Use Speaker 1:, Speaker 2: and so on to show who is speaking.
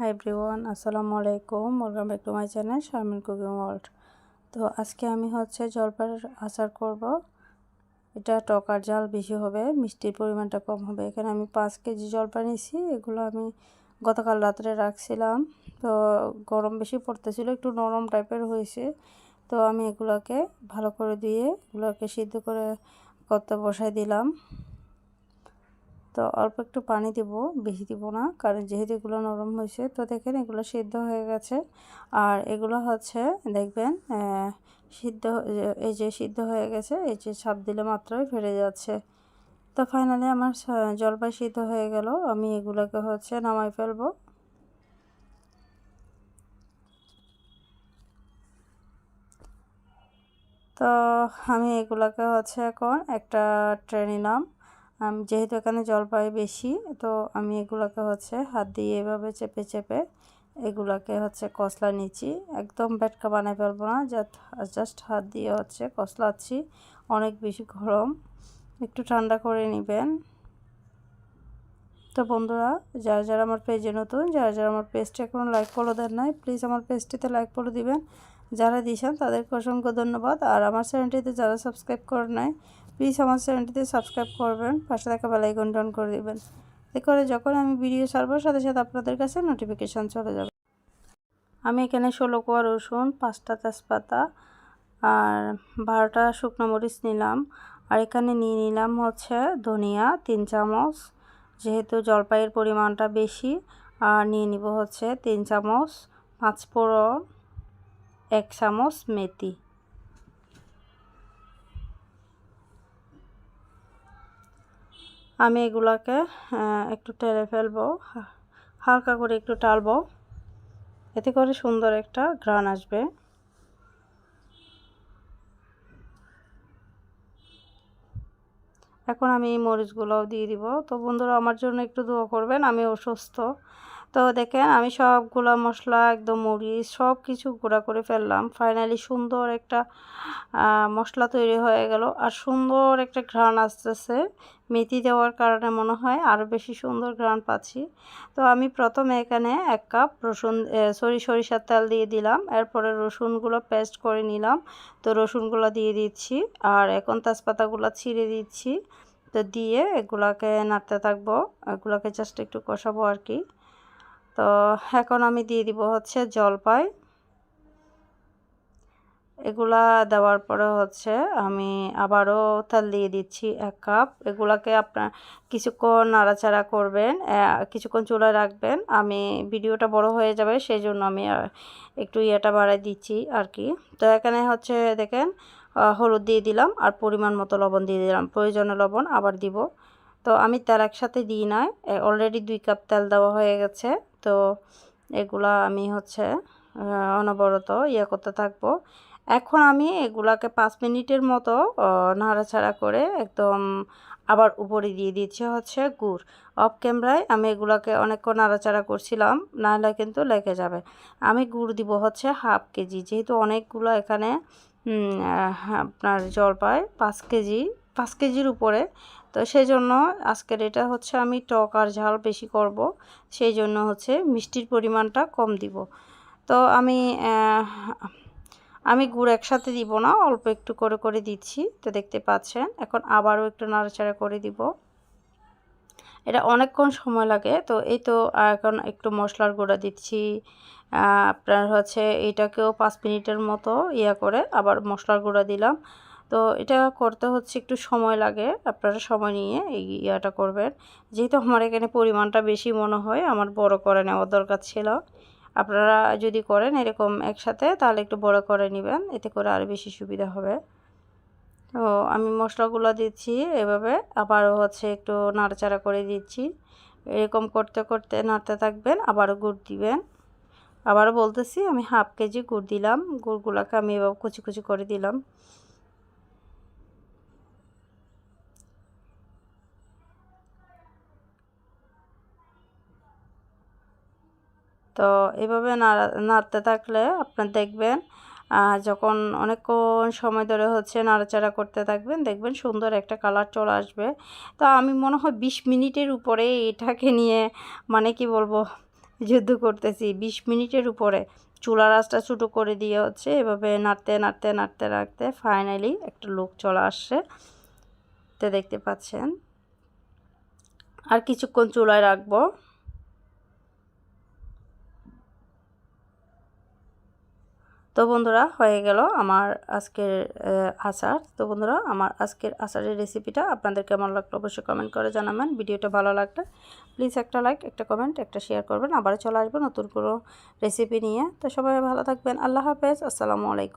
Speaker 1: High everyone আসসালামু আলাইকুম। Welcome back to my channel Sharmin cooking world তো আজকে আমি হচ্ছে জলপাইয়ের আচার করব। এটা টকার জাল বেশি হবে, মিষ্টির পরিমাণটা কম হবে। এখানে আমি পাঁচ কেজি জলপাই নিয়েছি, এগুলো আমি গতকাল রাত্রে রাখছিলাম। তো গরম বেশি পড়তেছিল, একটু নরম টাইপের হয়েছে। তো আমি এগুলোকে ভালো করে দিয়ে এগুলোকে সিদ্ধ করে করতে বসাই দিলাম। তো অল্প একটু পানি দিব, বেশি দিব না। কারণ যেহেতু এগুলো নরম হয়েছে, তো দেখেন এগুলো সিদ্ধ হয়ে গেছে। আর এগুলো হচ্ছে, দেখবেন সিদ্ধ এই যে সিদ্ধ হয়ে গেছে, এই যে ছাপ দিলে মাত্রই ফেরে যাচ্ছে। তো ফাইনালি আমার জলপাই সিদ্ধ হয়ে গেল। আমি এগুলোকে হচ্ছে নামাই ফেলব। তো আমি এগুলোকে হচ্ছে এখন একটা ট্রে নিলাম। আমি যেহেতু এখানে জলপাই বেশি, তো আমি এগুলোকে হচ্ছে হাত দিয়ে এভাবে চেপে চেপে এগুলাকে হচ্ছে কসলা নিচ্ছি। একদম ব্যাটকা বানাই ফেলব না, জাস্ট হাত দিয়ে হচ্ছে কসলাচ্ছি, অনেক বেশি গরম। একটু ঠান্ডা করে নেবেন। তো বন্ধুরা, যারা যারা আমার পেজে নতুন, যারা যারা আমার পেজটা এখনও লাইক ফলো দেন নাই প্লিজ আমার পেজটিতে লাইক ফলো দিবেন। যারা দিয়েছেন তাদেরকে অসংখ্য ধন্যবাদ। আর আমার চ্যানেলটিতে যারা সাবস্ক্রাইব করেন নাই প্লিজ আমার চ্যানেলটিতে সাবস্ক্রাইব করবেন, পাশে থাকা বেলাইকন ডাউন করে দেবেন। এতে করে যখন আমি ভিডিও ছাড়বো, সাথে সাথে আপনাদের কাছে নোটিফিকেশান চলে যাবে। আমি এখানে ষোলো কোয়া রসুন, পাঁচটা তেজপাতা আর বারোটা শুকনো মরিচ নিলাম। আর এখানে নিয়ে নিলাম হচ্ছে ধনিয়া, তিন চামচ, যেহেতু জলপাইয়ের পরিমাণটা বেশি, আর নিয়ে নিব হচ্ছে তিন চামচ পাঁচ ফোড়ন এক চামচ মেথি। আমি এগুলাকে একটু টেরে ফেলব হালকা করে একটু টালবো। এতে করে সুন্দর একটা ঘ্রাণ আসবে। এখন আমি এই মরিচগুলোও দিয়ে দিব। তো বন্ধুরা, আমার জন্য একটু দোয়া করবেন, আমি অসুস্থ। তো দেখেন আমি সবগুলো মশলা একদম মরিচ সব কিছু গুঁড়া করে ফেললাম। ফাইনালি সুন্দর একটা মশলা তৈরি হয়ে গেল। আর সুন্দর একটা ঘ্রাণ আসতেছে। মেথি দেওয়ার কারণে মনে হয় আরও বেশি সুন্দর ঘ্রাণ পাচ্ছি। তো আমি প্রথমে এখানে এক কাপ রসুন সরি, সরিষার তেল দিয়ে দিলাম। এরপরে রসুনগুলো পেস্ট করে নিলাম। তো রসুনগুলো দিয়ে দিচ্ছি। আর এখন তেজপাতাগুলো ছিঁড়ে দিচ্ছি। তো দিয়ে এগুলাকে নাড়তে থাকব। এগুলাকে জাস্ট একটু কষাবো আর কি। তো এখন আমি দিয়ে দিব হচ্ছে জলপাই। এগুলা দেওয়ার পরে হচ্ছে আমি আবারও তেল দিয়ে দিচ্ছি এক কাপ। এগুলাকে আপনার কিছুক্ষণ নাড়াচাড়া করবেন কিছুক্ষণ চুলায় রাখবেন। আমি ভিডিওটা বড় হয়ে যাবে সেই জন্য আমি একটু ইয়েটা বাড়াই দিচ্ছি আর কি। তো এখানে হচ্ছে দেখেন হলুদ দিয়ে দিলাম আর পরিমাণ মতো লবণ দিয়ে দিলাম। প্রয়োজনে লবণ আবার দিব। তো আমি তেল একসাথে দিই নাই অলরেডি দুই কাপ তেল দেওয়া হয়ে গেছে। তো এগুলা আমি হচ্ছে অনবরত ইয়ে করতে থাকব। এখন আমি এগুলাকে পাঁচ মিনিটের মতো নাড়াচাড়া করে একদম আবার উপরে দিয়ে দিচ্ছি হচ্ছে গুড়। অফ ক্যামেরায় আমি এগুলাকে অনেকক্ষণ নাড়াচাড়া করছিলাম, নাহলে কিন্তু লেগে যাবে। আমি গুড় দিব হচ্ছে হাফ কেজি, যেহেতু অনেকগুলো এখানে আপনার জল পায়, পাঁচ কেজি, পাঁচ কেজির উপরে তো সেই জন্য আজকের এটা হচ্ছে আমি টক আর ঝাল বেশি করব সেই জন্য হচ্ছে মিষ্টির পরিমাণটা কম দিব। তো আমি আমি গুড় একসাথে দিব না, অল্প একটু করে করে দিচ্ছি, তো দেখতে পাচ্ছেন। এখন আবারও একটু নাড়াচাড়া করে দিব। এটা অনেকক্ষণ সময় লাগে, তো এই তো, এখন একটু মশলার গুঁড়া দিচ্ছি। আপনার হচ্ছে এটাকেও পাঁচ মিনিটের মতো ইয়া করে আবার মশলার গুঁড়া দিলাম। তো এটা করতে হচ্ছে একটু সময় লাগে। আপনারা সময় নিয়ে এই ইয়াটা করবেন। যেহেতু আমার এখানে পরিমাণটা বেশি মনে হয়, আমার বড় করে নেওয়ার দরকার ছিল। আপনারা যদি করেন এরকম একসাথে, তাহলে একটু বড় করে নেবেন, এতে করে আরও বেশি সুবিধা হবে। তো আমি মশলাগুলো দিচ্ছি এভাবে, আবারও হচ্ছে একটু নাড়াচাড়া করে দিচ্ছি। এরকম করতে করতে নাড়তে থাকবেন, আবারও গুড় দিবেন। আবারও বলতেছি, আমি হাফ কেজি গুড় দিলাম। গুড়গুলোকে আমি এভাবে কুচি কুচি করে দিলাম। তো এভাবে নাড়তে থাকলে আপনার দেখবেন যখন অনেকক্ষণ সময় ধরে হচ্ছে নাড়াচাড়া করতে থাকবেন, দেখবেন সুন্দর একটা কালার চলে আসবে। তো আমি মনে হয় বিশ মিনিটের উপরে এটাকে নিয়ে মানে কি বলব, যুদ্ধ করতেছি। বিশ মিনিটের উপরে চুলা রাসটা ছোটো করে দিয়ে হচ্ছে এভাবে নাড়তে নাড়তে নাড়তে নাড়তে ফাইনালি একটা লুক চলে আসছে। তো দেখতে পাচ্ছেন। আর কিছুক্ষণ চুলায় রাখব। তো বন্ধুরা, হয়ে গেল আমার আজকের আচার। তো বন্ধুরা, আমার আজকের আচারের রেসিপিটা আপনাদের কেমন লাগল অবশ্যই কমেন্ট করে জানাবেন। ভিডিওটা ভালো লাগলে প্লিজ একটা লাইক একটা কমেন্ট একটা শেয়ার করবেন। আবার চলে আসবেন নতুন কোনো রেসিপি নিয়ে। তো সবাই ভালো থাকবেন। আল্লাহ হাফেজ। আসসালামু আলাইকুম।